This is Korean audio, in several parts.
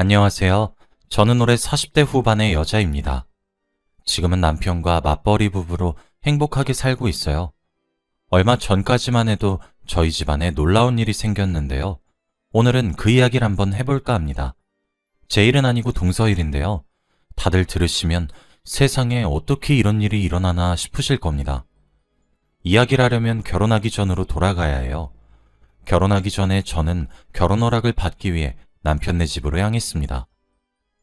안녕하세요. 저는 올해 40대 후반의 여자입니다. 지금은 남편과 맞벌이 부부로 행복하게 살고 있어요. 얼마 전까지만 해도 저희 집안에 놀라운 일이 생겼는데요. 오늘은 그 이야기를 한번 해볼까 합니다. 제 일은 아니고 동서일인데요. 다들 들으시면 세상에 어떻게 이런 일이 일어나나 싶으실 겁니다. 이야기를 하려면 결혼하기 전으로 돌아가야 해요. 결혼하기 전에 저는 결혼 허락을 받기 위해 남편네 집으로 향했습니다.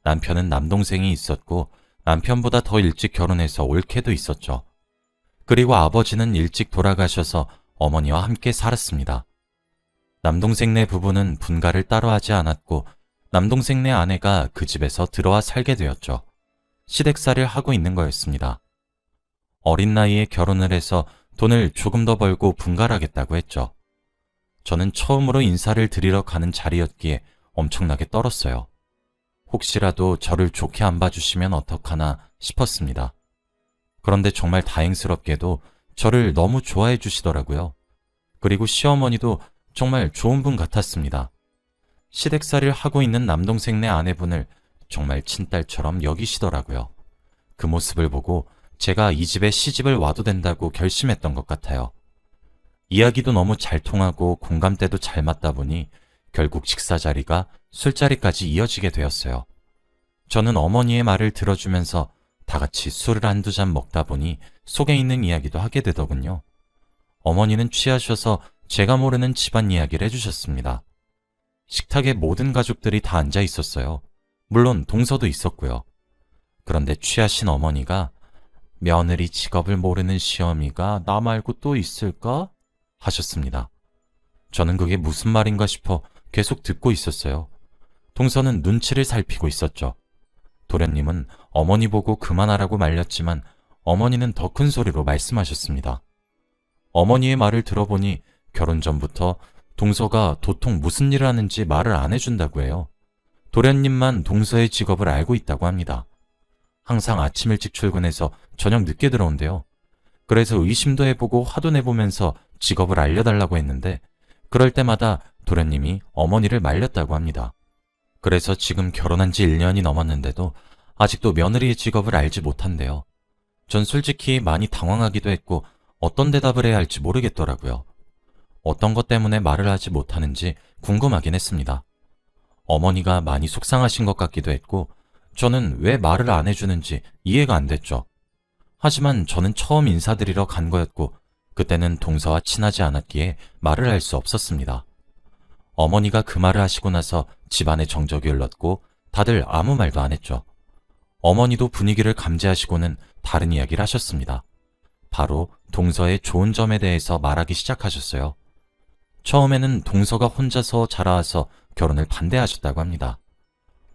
남편은 남동생이 있었고 남편보다 더 일찍 결혼해서 올케도 있었죠. 그리고 아버지는 일찍 돌아가셔서 어머니와 함께 살았습니다. 남동생네 부부는 분가를 따로 하지 않았고 남동생네 아내가 그 집에서 들어와 살게 되었죠. 시댁살이를 하고 있는 거였습니다. 어린 나이에 결혼을 해서 돈을 조금 더 벌고 분갈하겠다고 했죠. 저는 처음으로 인사를 드리러 가는 자리였기에 엄청나게 떨었어요. 혹시라도 저를 좋게 안 봐주시면 어떡하나 싶었습니다. 그런데 정말 다행스럽게도 저를 너무 좋아해 주시더라고요. 그리고 시어머니도 정말 좋은 분 같았습니다. 시댁살이를 하고 있는 남동생네 아내분을 정말 친딸처럼 여기시더라고요. 그 모습을 보고 제가 이 집에 시집을 와도 된다고 결심했던 것 같아요. 이야기도 너무 잘 통하고 공감대도 잘 맞다 보니 결국 식사 자리가 술자리까지 이어지게 되었어요. 저는 어머니의 말을 들어주면서 다 같이 술을 한두 잔 먹다 보니 속에 있는 이야기도 하게 되더군요. 어머니는 취하셔서 제가 모르는 집안 이야기를 해주셨습니다. 식탁에 모든 가족들이 다 앉아 있었어요. 물론 동서도 있었고요. 그런데 취하신 어머니가 며느리 직업을 모르는 시어미가 나 말고 또 있을까? 하셨습니다. 저는 그게 무슨 말인가 싶어 계속 듣고 있었어요. 동서는 눈치를 살피고 있었죠. 도련님은 어머니 보고 그만하라고 말렸지만 어머니는 더 큰 소리로 말씀하셨습니다. 어머니의 말을 들어보니 결혼 전부터 동서가 도통 무슨 일을 하는지 말을 안 해준다고 해요. 도련님만 동서의 직업을 알고 있다고 합니다. 항상 아침 일찍 출근해서 저녁 늦게 들어온대요. 그래서 의심도 해보고 화도 내보면서 직업을 알려달라고 했는데 그럴 때마다 도련님이 어머니를 말렸다고 합니다. 그래서 지금 결혼한 지 1년이 넘었는데도 아직도 며느리의 직업을 알지 못한대요. 전 솔직히 많이 당황하기도 했고 어떤 대답을 해야 할지 모르겠더라고요. 어떤 것 때문에 말을 하지 못하는지 궁금하긴 했습니다. 어머니가 많이 속상하신 것 같기도 했고 저는 왜 말을 안 해주는지 이해가 안 됐죠. 하지만 저는 처음 인사드리러 간 거였고 그때는 동서와 친하지 않았기에 말을 할 수 없었습니다. 어머니가 그 말을 하시고 나서 집안에 정적이 흘렀고 다들 아무 말도 안 했죠. 어머니도 분위기를 감지하시고는 다른 이야기를 하셨습니다. 바로 동서의 좋은 점에 대해서 말하기 시작하셨어요. 처음에는 동서가 혼자서 자라와서 결혼을 반대하셨다고 합니다.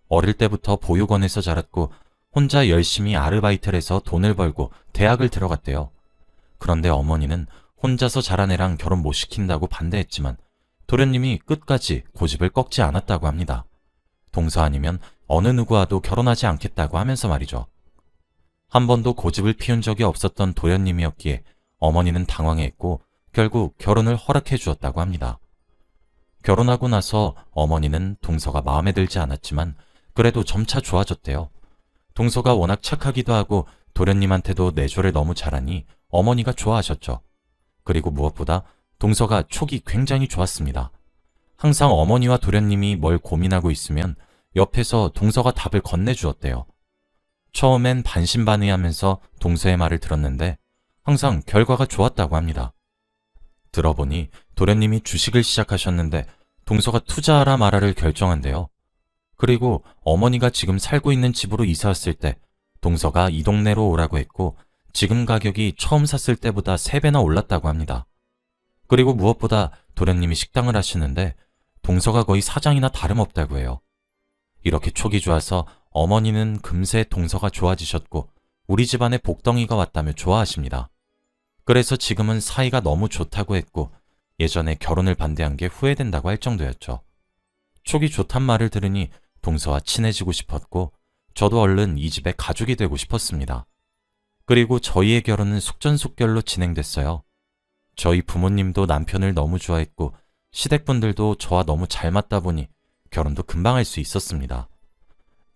어릴 때부터 보육원에서 자랐고 혼자 열심히 아르바이트를 해서 돈을 벌고 대학을 들어갔대요. 그런데 어머니는 혼자서 자란 애랑 결혼 못 시킨다고 반대했지만 도련님이 끝까지 고집을 꺾지 않았다고 합니다. 동서 아니면 어느 누구와도 결혼하지 않겠다고 하면서 말이죠. 한 번도 고집을 피운 적이 없었던 도련님이었기에 어머니는 당황했고 결국 결혼을 허락해 주었다고 합니다. 결혼하고 나서 어머니는 동서가 마음에 들지 않았지만 그래도 점차 좋아졌대요. 동서가 워낙 착하기도 하고 도련님한테도 내조를 너무 잘하니 어머니가 좋아하셨죠. 그리고 무엇보다 동서가 촉이 굉장히 좋았습니다. 항상 어머니와 도련님이 뭘 고민하고 있으면 옆에서 동서가 답을 건네주었대요. 처음엔 반신반의하면서 동서의 말을 들었는데 항상 결과가 좋았다고 합니다. 들어보니 도련님이 주식을 시작하셨는데 동서가 투자하라 말아를 결정한대요. 그리고 어머니가 지금 살고 있는 집으로 이사 왔을 때 동서가 이 동네로 오라고 했고 지금 가격이 처음 샀을 때보다 3배나 올랐다고 합니다. 그리고 무엇보다 도련님이 식당을 하시는데 동서가 거의 사장이나 다름없다고 해요. 이렇게 촉이 좋아서 어머니는 금세 동서가 좋아지셨고 우리 집안에 복덩이가 왔다며 좋아하십니다. 그래서 지금은 사이가 너무 좋다고 했고 예전에 결혼을 반대한 게 후회된다고 할 정도였죠. 촉이 좋단 말을 들으니 동서와 친해지고 싶었고 저도 얼른 이 집의 가족이 되고 싶었습니다. 그리고 저희의 결혼은 속전속결로 진행됐어요. 저희 부모님도 남편을 너무 좋아했고 시댁분들도 저와 너무 잘 맞다 보니 결혼도 금방 할 수 있었습니다.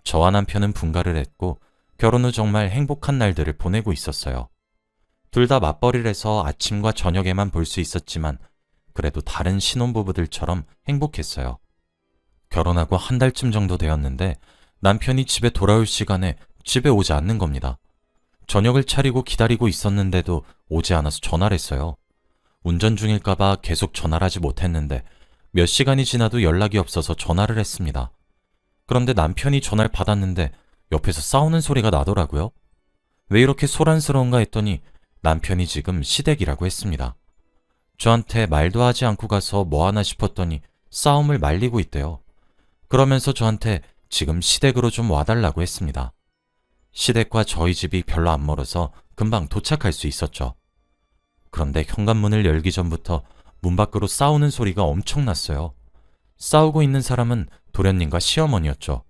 저와 남편은 분가를 했고 결혼 후 정말 행복한 날들을 보내고 있었어요. 둘 다 맞벌이를 해서 아침과 저녁에만 볼 수 있었지만 그래도 다른 신혼부부들처럼 행복했어요. 결혼하고 한 달쯤 정도 되었는데 남편이 집에 돌아올 시간에 집에 오지 않는 겁니다. 저녁을 차리고 기다리고 있었는데도 오지 않아서 전화를 했어요. 운전 중일까봐 계속 전화를 하지 못했는데 몇 시간이 지나도 연락이 없어서 전화를 했습니다. 그런데 남편이 전화를 받았는데 옆에서 싸우는 소리가 나더라고요. 왜 이렇게 소란스러운가 했더니 남편이 지금 시댁이라고 했습니다. 저한테 말도 하지 않고 가서 뭐 하나 싶었더니 싸움을 말리고 있대요. 그러면서 저한테 지금 시댁으로 좀 와달라고 했습니다. 시댁과 저희 집이 별로 안 멀어서 금방 도착할 수 있었죠. 그런데 현관문을 열기 전부터 문 밖으로 싸우는 소리가 엄청 났어요. 싸우고 있는 사람은 도련님과 시어머니였죠.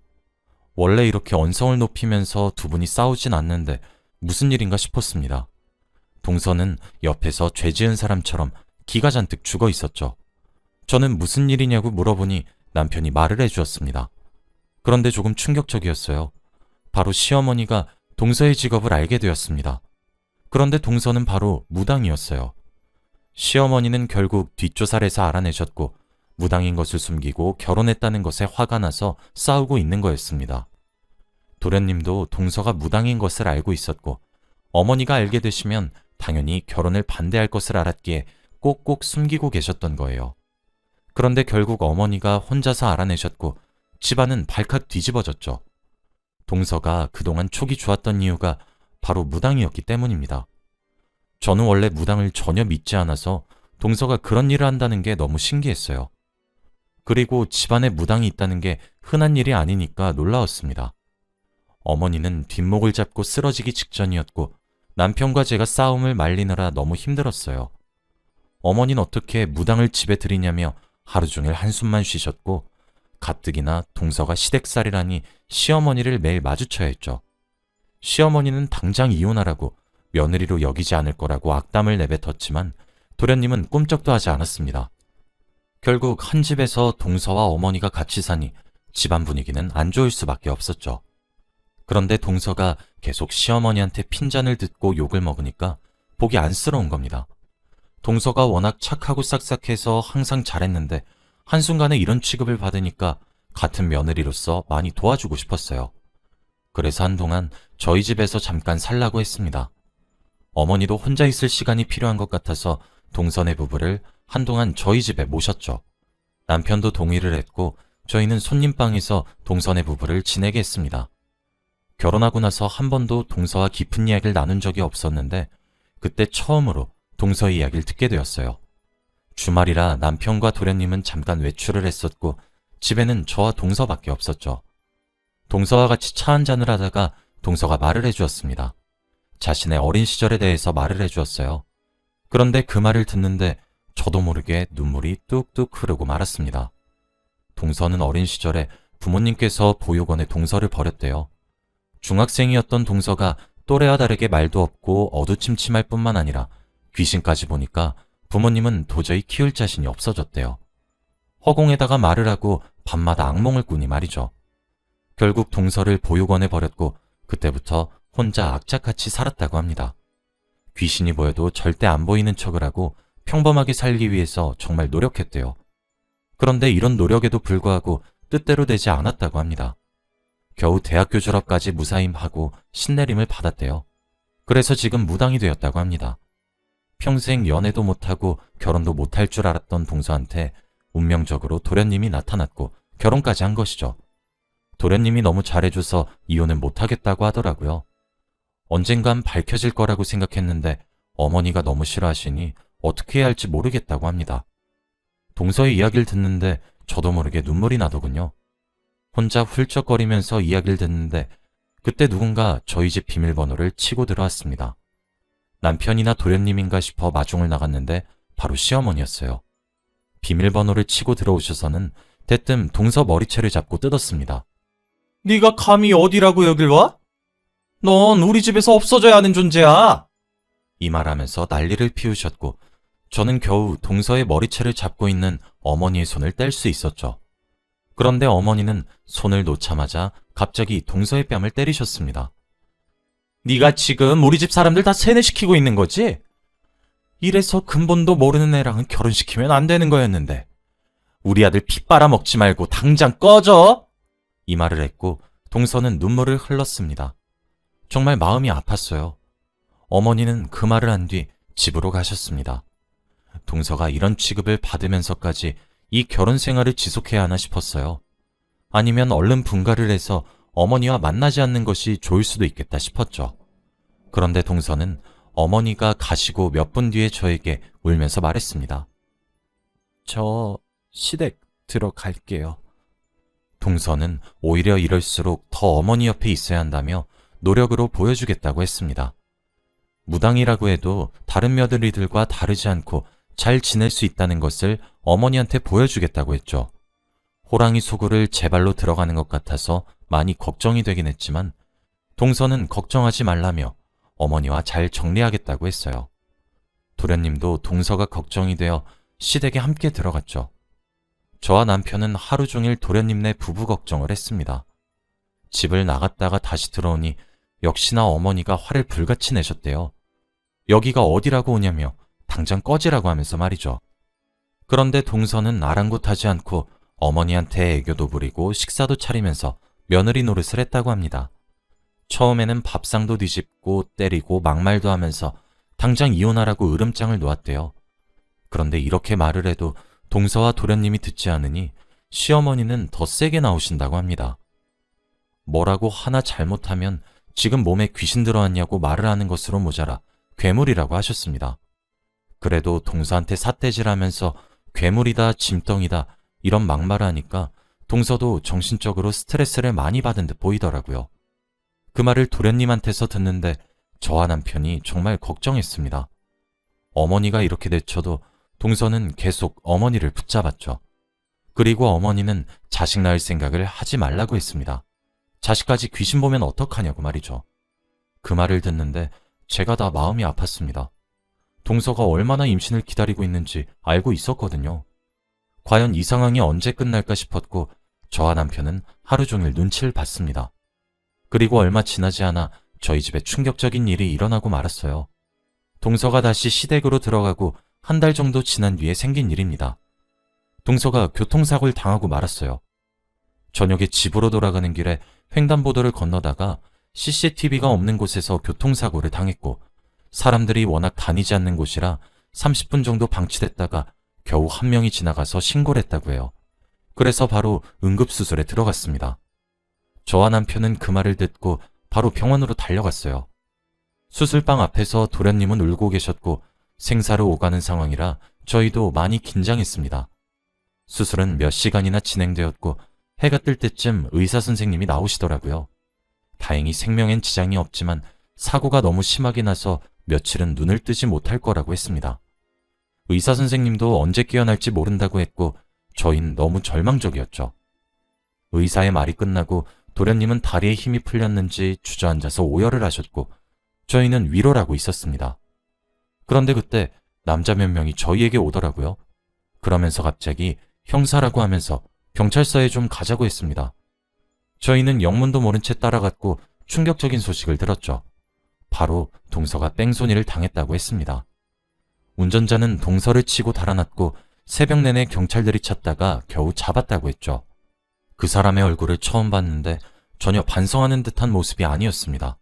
원래 이렇게 언성을 높이면서 두 분이 싸우진 않는데 무슨 일인가 싶었습니다. 동서는 옆에서 죄 지은 사람처럼 기가 잔뜩 죽어 있었죠. 저는 무슨 일이냐고 물어보니 남편이 말을 해주었습니다. 그런데 조금 충격적이었어요. 바로 시어머니가 동서의 직업을 알게 되었습니다. 그런데 동서는 바로 무당이었어요. 시어머니는 결국 뒷조사를 해서 알아내셨고 무당인 것을 숨기고 결혼했다는 것에 화가 나서 싸우고 있는 거였습니다. 도련님도 동서가 무당인 것을 알고 있었고 어머니가 알게 되시면 당연히 결혼을 반대할 것을 알았기에 꼭꼭 숨기고 계셨던 거예요. 그런데 결국 어머니가 혼자서 알아내셨고 집안은 발칵 뒤집어졌죠. 동서가 그동안 촉이 좋았던 이유가 바로 무당이었기 때문입니다. 저는 원래 무당을 전혀 믿지 않아서 동서가 그런 일을 한다는 게 너무 신기했어요. 그리고 집안에 무당이 있다는 게 흔한 일이 아니니까 놀라웠습니다. 어머니는 뒷목을 잡고 쓰러지기 직전이었고 남편과 제가 싸움을 말리느라 너무 힘들었어요. 어머니는 어떻게 무당을 집에 들이냐며 하루 종일 한숨만 쉬셨고 가뜩이나 동서가 시댁살이라니 시어머니를 매일 마주쳐야 했죠. 시어머니는 당장 이혼하라고 며느리로 여기지 않을 거라고 악담을 내뱉었지만 도련님은 꿈쩍도 하지 않았습니다. 결국 한 집에서 동서와 어머니가 같이 사니 집안 분위기는 안 좋을 수밖에 없었죠. 그런데 동서가 계속 시어머니한테 핀잔을 듣고 욕을 먹으니까 보기 안쓰러운 겁니다. 동서가 워낙 착하고 싹싹해서 항상 잘했는데 한순간에 이런 취급을 받으니까 같은 며느리로서 많이 도와주고 싶었어요. 그래서 한동안 저희 집에서 잠깐 살라고 했습니다. 어머니도 혼자 있을 시간이 필요한 것 같아서 동선의 부부를 한동안 저희 집에 모셨죠. 남편도 동의를 했고 저희는 손님방에서 동선의 부부를 지내게 했습니다. 결혼하고 나서 한 번도 동서와 깊은 이야기를 나눈 적이 없었는데 그때 처음으로 동서 이야기를 듣게 되었어요. 주말이라 남편과 도련님은 잠깐 외출을 했었고 집에는 저와 동서밖에 없었죠. 동서와 같이 차 한잔을 하다가 동서가 말을 해주었습니다. 자신의 어린 시절에 대해서 말을 해주었어요. 그런데 그 말을 듣는데 저도 모르게 눈물이 뚝뚝 흐르고 말았습니다. 동서는 어린 시절에 부모님께서 보육원에 동서를 버렸대요. 중학생이었던 동서가 또래와 다르게 말도 없고 어두침침할 뿐만 아니라 귀신까지 보니까 부모님은 도저히 키울 자신이 없어졌대요. 허공에다가 말을 하고 밤마다 악몽을 꾸니 말이죠. 결국 동서를 보육원에 버렸고 그때부터 혼자 악착같이 살았다고 합니다. 귀신이 보여도 절대 안 보이는 척을 하고 평범하게 살기 위해서 정말 노력했대요. 그런데 이런 노력에도 불구하고 뜻대로 되지 않았다고 합니다. 겨우 대학교 졸업까지 무사임하고 신내림을 받았대요. 그래서 지금 무당이 되었다고 합니다. 평생 연애도 못하고 결혼도 못할 줄 알았던 동서한테 운명적으로 도련님이 나타났고 결혼까지 한 것이죠. 도련님이 너무 잘해줘서 이혼을 못하겠다고 하더라고요. 언젠간 밝혀질 거라고 생각했는데 어머니가 너무 싫어하시니 어떻게 해야 할지 모르겠다고 합니다. 동서의 이야기를 듣는데 저도 모르게 눈물이 나더군요. 혼자 훌쩍거리면서 이야기를 듣는데 그때 누군가 저희 집 비밀번호를 치고 들어왔습니다. 남편이나 도련님인가 싶어 마중을 나갔는데 바로 시어머니였어요. 비밀번호를 치고 들어오셔서는 대뜸 동서 머리채를 잡고 뜯었습니다. 네가 감히 어디라고 여길 와? 넌 우리 집에서 없어져야 하는 존재야. 이 말하면서 난리를 피우셨고 저는 겨우 동서의 머리채를 잡고 있는 어머니의 손을 뗄 수 있었죠. 그런데 어머니는 손을 놓자마자 갑자기 동서의 뺨을 때리셨습니다. 네가 지금 우리 집 사람들 다 세뇌시키고 있는 거지? 이래서 근본도 모르는 애랑은 결혼시키면 안 되는 거였는데. 우리 아들 피 빨아먹지 말고 당장 꺼져! 이 말을 했고 동서는 눈물을 흘렀습니다. 정말 마음이 아팠어요. 어머니는 그 말을 한 뒤 집으로 가셨습니다. 동서가 이런 취급을 받으면서까지 이 결혼 생활을 지속해야 하나 싶었어요. 아니면 얼른 분가를 해서 어머니와 만나지 않는 것이 좋을 수도 있겠다 싶었죠. 그런데 동서는 어머니가 가시고 몇 분 뒤에 저에게 울면서 말했습니다. 저 시댁 들어갈게요. 동서는 오히려 이럴수록 더 어머니 옆에 있어야 한다며 노력으로 보여주겠다고 했습니다. 무당이라고 해도 다른 며느리들과 다르지 않고 잘 지낼 수 있다는 것을 어머니한테 보여주겠다고 했죠. 호랑이 소굴을 제 발로 들어가는 것 같아서 많이 걱정이 되긴 했지만 동서는 걱정하지 말라며 어머니와 잘 정리하겠다고 했어요. 도련님도 동서가 걱정이 되어 시댁에 함께 들어갔죠. 저와 남편은 하루 종일 도련님네 부부 걱정을 했습니다. 집을 나갔다가 다시 들어오니 역시나 어머니가 화를 불같이 내셨대요. 여기가 어디라고 오냐며 당장 꺼지라고 하면서 말이죠. 그런데 동서는 아랑곳하지 않고 어머니한테 애교도 부리고 식사도 차리면서 며느리 노릇을 했다고 합니다. 처음에는 밥상도 뒤집고 때리고 막말도 하면서 당장 이혼하라고 으름장을 놓았대요. 그런데 이렇게 말을 해도 동서와 도련님이 듣지 않으니 시어머니는 더 세게 나오신다고 합니다. 뭐라고 하나 잘못하면 지금 몸에 귀신 들어왔냐고 말을 하는 것으로 모자라 괴물이라고 하셨습니다. 그래도 동서한테 삿대질 하면서 괴물이다, 짐덩이다, 이런 막말을 하니까 동서도 정신적으로 스트레스를 많이 받은 듯 보이더라고요. 그 말을 도련님한테서 듣는데 저와 남편이 정말 걱정했습니다. 어머니가 이렇게 내쳐도 동서는 계속 어머니를 붙잡았죠. 그리고 어머니는 자식 낳을 생각을 하지 말라고 했습니다. 자식까지 귀신 보면 어떡하냐고 말이죠. 그 말을 듣는데 제가 다 마음이 아팠습니다. 동서가 얼마나 임신을 기다리고 있는지 알고 있었거든요. 과연 이 상황이 언제 끝날까 싶었고 저와 남편은 하루 종일 눈치를 봤습니다. 그리고 얼마 지나지 않아 저희 집에 충격적인 일이 일어나고 말았어요. 동서가 다시 시댁으로 들어가고 한 달 정도 지난 뒤에 생긴 일입니다. 동서가 교통사고를 당하고 말았어요. 저녁에 집으로 돌아가는 길에 횡단보도를 건너다가 CCTV가 없는 곳에서 교통사고를 당했고 사람들이 워낙 다니지 않는 곳이라 30분 정도 방치됐다가 겨우 한 명이 지나가서 신고를 했다고 해요. 그래서 바로 응급수술에 들어갔습니다. 저와 남편은 그 말을 듣고 바로 병원으로 달려갔어요. 수술방 앞에서 도련님은 울고 계셨고 생사를 오가는 상황이라 저희도 많이 긴장했습니다. 수술은 몇 시간이나 진행되었고 해가 뜰 때쯤 의사 선생님이 나오시더라고요. 다행히 생명엔 지장이 없지만 사고가 너무 심하게 나서 며칠은 눈을 뜨지 못할 거라고 했습니다. 의사 선생님도 언제 깨어날지 모른다고 했고 저흰 너무 절망적이었죠. 의사의 말이 끝나고 도련님은 다리에 힘이 풀렸는지 주저앉아서 오열을 하셨고 저희는 위로라고 있었습니다. 그런데 그때 남자 몇 명이 저희에게 오더라고요. 그러면서 갑자기 형사라고 하면서 경찰서에 좀 가자고 했습니다. 저희는 영문도 모른 채 따라갔고 충격적인 소식을 들었죠. 바로 동서가 뺑소니를 당했다고 했습니다. 운전자는 동서를 치고 달아났고 새벽 내내 경찰들이 찾다가 겨우 잡았다고 했죠. 그 사람의 얼굴을 처음 봤는데 전혀 반성하는 듯한 모습이 아니었습니다.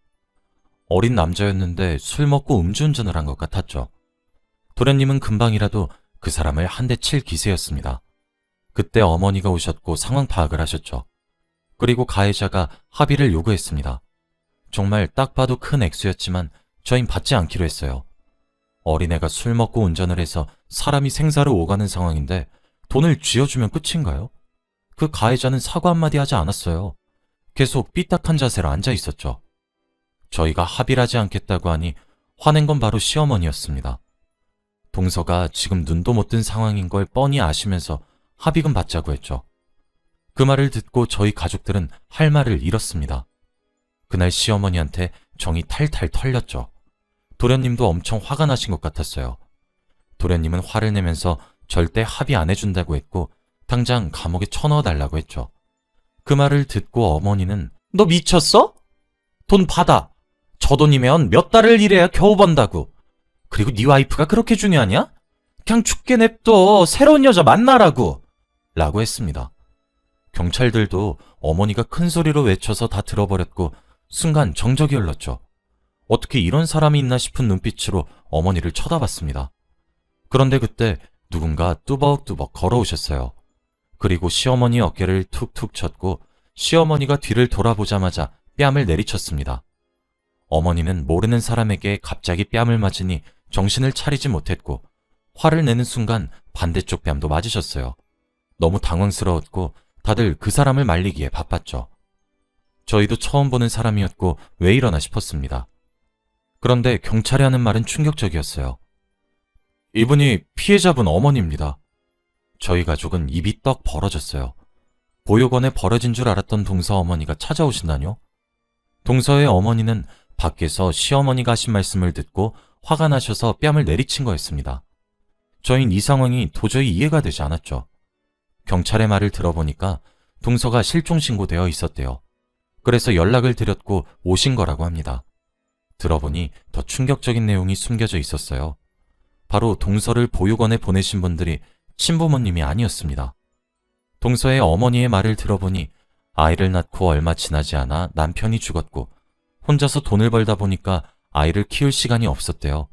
어린 남자였는데 술 먹고 음주운전을 한 것 같았죠. 도련님은 금방이라도 그 사람을 한 대 칠 기세였습니다. 그때 어머니가 오셨고 상황 파악을 하셨죠. 그리고 가해자가 합의를 요구했습니다. 정말 딱 봐도 큰 액수였지만 저흰 받지 않기로 했어요. 어린애가 술 먹고 운전을 해서 사람이 생사를 오가는 상황인데 돈을 쥐어주면 끝인가요? 그 가해자는 사과 한마디 하지 않았어요. 계속 삐딱한 자세로 앉아 있었죠. 저희가 합의를 하지 않겠다고 하니 화낸 건 바로 시어머니였습니다. 동서가 지금 눈도 못 뜬 상황인 걸 뻔히 아시면서 합의금 받자고 했죠. 그 말을 듣고 저희 가족들은 할 말을 잃었습니다. 그날 시어머니한테 정이 탈탈 털렸죠. 도련님도 엄청 화가 나신 것 같았어요. 도련님은 화를 내면서 절대 합의 안 해준다고 했고 당장 감옥에 쳐넣어 달라고 했죠. 그 말을 듣고 어머니는 너 미쳤어? 돈 받아. 저 돈이면 몇 달을 일해야 겨우 번다고. 그리고 네 와이프가 그렇게 중요하냐? 그냥 죽게 냅둬. 새로운 여자 만나라고. 라고 했습니다. 경찰들도 어머니가 큰 소리로 외쳐서 다 들어버렸고 순간 정적이 흘렀죠. 어떻게 이런 사람이 있나 싶은 눈빛으로 어머니를 쳐다봤습니다. 그런데 그때 누군가 뚜벅뚜벅 걸어오셨어요. 그리고 시어머니 어깨를 툭툭 쳤고 시어머니가 뒤를 돌아보자마자 뺨을 내리쳤습니다. 어머니는 모르는 사람에게 갑자기 뺨을 맞으니 정신을 차리지 못했고 화를 내는 순간 반대쪽 뺨도 맞으셨어요. 너무 당황스러웠고 다들 그 사람을 말리기에 바빴죠. 저희도 처음 보는 사람이었고 왜 이러나 싶었습니다. 그런데 경찰이 하는 말은 충격적이었어요. 이분이 피해자분 어머니입니다. 저희 가족은 입이 떡 벌어졌어요. 보육원에 버려진 줄 알았던 동서 어머니가 찾아오신다뇨? 동서의 어머니는 밖에서 시어머니가 하신 말씀을 듣고 화가 나셔서 뺨을 내리친 거였습니다. 저흰 이 상황이 도저히 이해가 되지 않았죠. 경찰의 말을 들어보니까 동서가 실종신고되어 있었대요. 그래서 연락을 드렸고 오신 거라고 합니다. 들어보니 더 충격적인 내용이 숨겨져 있었어요. 바로 동서를 보육원에 보내신 분들이 친부모님이 아니었습니다. 동서의 어머니의 말을 들어보니 아이를 낳고 얼마 지나지 않아 남편이 죽었고 혼자서 돈을 벌다 보니까 아이를 키울 시간이 없었대요.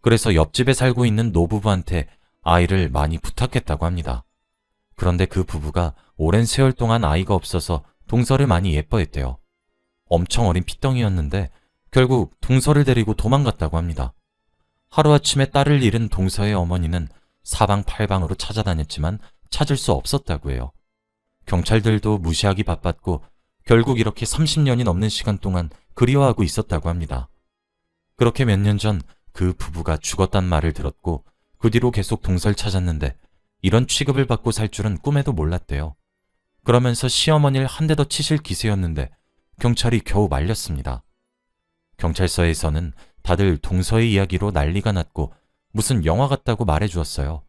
그래서 옆집에 살고 있는 노부부한테 아이를 많이 부탁했다고 합니다. 그런데 그 부부가 오랜 세월 동안 아이가 없어서 동서를 많이 예뻐했대요. 엄청 어린 피덩이였는데 결국 동서를 데리고 도망갔다고 합니다. 하루아침에 딸을 잃은 동서의 어머니는 사방팔방으로 찾아다녔지만 찾을 수 없었다고 해요. 경찰들도 무시하기 바빴고 결국 이렇게 30년이 넘는 시간 동안 그리워하고 있었다고 합니다. 그렇게 몇 년 전 그 부부가 죽었단 말을 들었고 그 뒤로 계속 동서를 찾았는데 이런 취급을 받고 살 줄은 꿈에도 몰랐대요. 그러면서 시어머니를 한 대 더 치실 기세였는데 경찰이 겨우 말렸습니다. 경찰서에서는 다들 동서의 이야기로 난리가 났고 무슨 영화 같다고 말해 주었어요.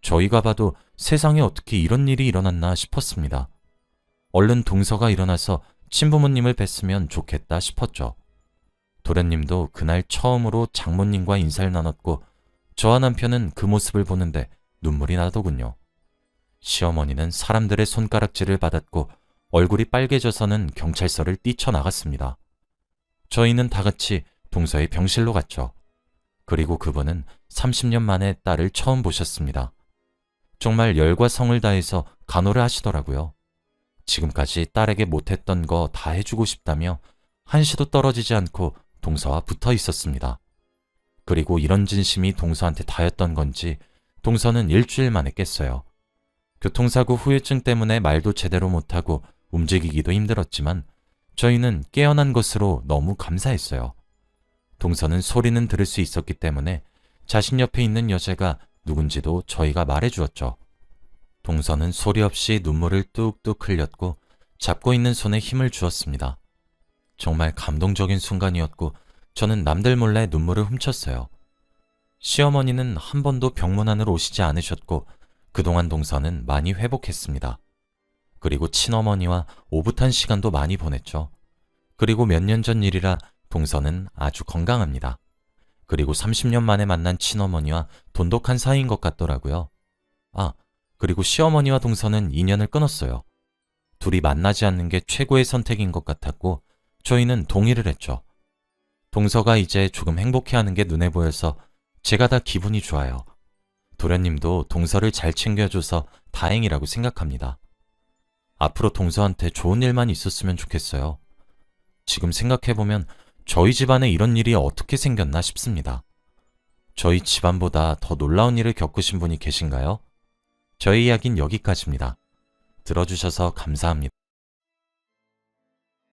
저희가 봐도 세상에 어떻게 이런 일이 일어났나 싶었습니다. 얼른 동서가 일어나서 친부모님을 뵀으면 좋겠다 싶었죠. 도련님도 그날 처음으로 장모님과 인사를 나눴고 저와 남편은 그 모습을 보는데 눈물이 나더군요. 시어머니는 사람들의 손가락질을 받았고 얼굴이 빨개져서는 경찰서를 뛰쳐나갔습니다. 저희는 다 같이 동서의 병실로 갔죠. 그리고 그분은 30년 만에 딸을 처음 보셨습니다. 정말 열과 성을 다해서 간호를 하시더라고요. 지금까지 딸에게 못했던 거 다 해주고 싶다며 한시도 떨어지지 않고 동서와 붙어 있었습니다. 그리고 이런 진심이 동서한테 닿였던 건지 동서는 일주일 만에 깼어요. 교통사고 후유증 때문에 말도 제대로 못하고 움직이기도 힘들었지만 저희는 깨어난 것으로 너무 감사했어요. 동서는 소리는 들을 수 있었기 때문에 자신 옆에 있는 여자가 누군지도 저희가 말해 주었죠. 동서는 소리 없이 눈물을 뚝뚝 흘렸고 잡고 있는 손에 힘을 주었습니다. 정말 감동적인 순간이었고 저는 남들 몰래 눈물을 훔쳤어요. 시어머니는 한 번도 병문 안으로 오시지 않으셨고 그동안 동서는 많이 회복했습니다. 그리고 친어머니와 오붓한 시간도 많이 보냈죠. 그리고 몇 년 전 일이라 동서는 아주 건강합니다. 그리고 30년 만에 만난 친어머니와 돈독한 사이인 것 같더라고요. 아, 그리고 시어머니와 동서는 인연을 끊었어요. 둘이 만나지 않는 게 최고의 선택인 것 같았고 저희는 동의를 했죠. 동서가 이제 조금 행복해하는 게 눈에 보여서 제가 다 기분이 좋아요. 도련님도 동서를 잘 챙겨줘서 다행이라고 생각합니다. 앞으로 동서한테 좋은 일만 있었으면 좋겠어요. 지금 생각해보면 저희 집안에 이런 일이 어떻게 생겼나 싶습니다. 저희 집안보다 더 놀라운 일을 겪으신 분이 계신가요? 저희 이야기는 여기까지입니다. 들어주셔서 감사합니다.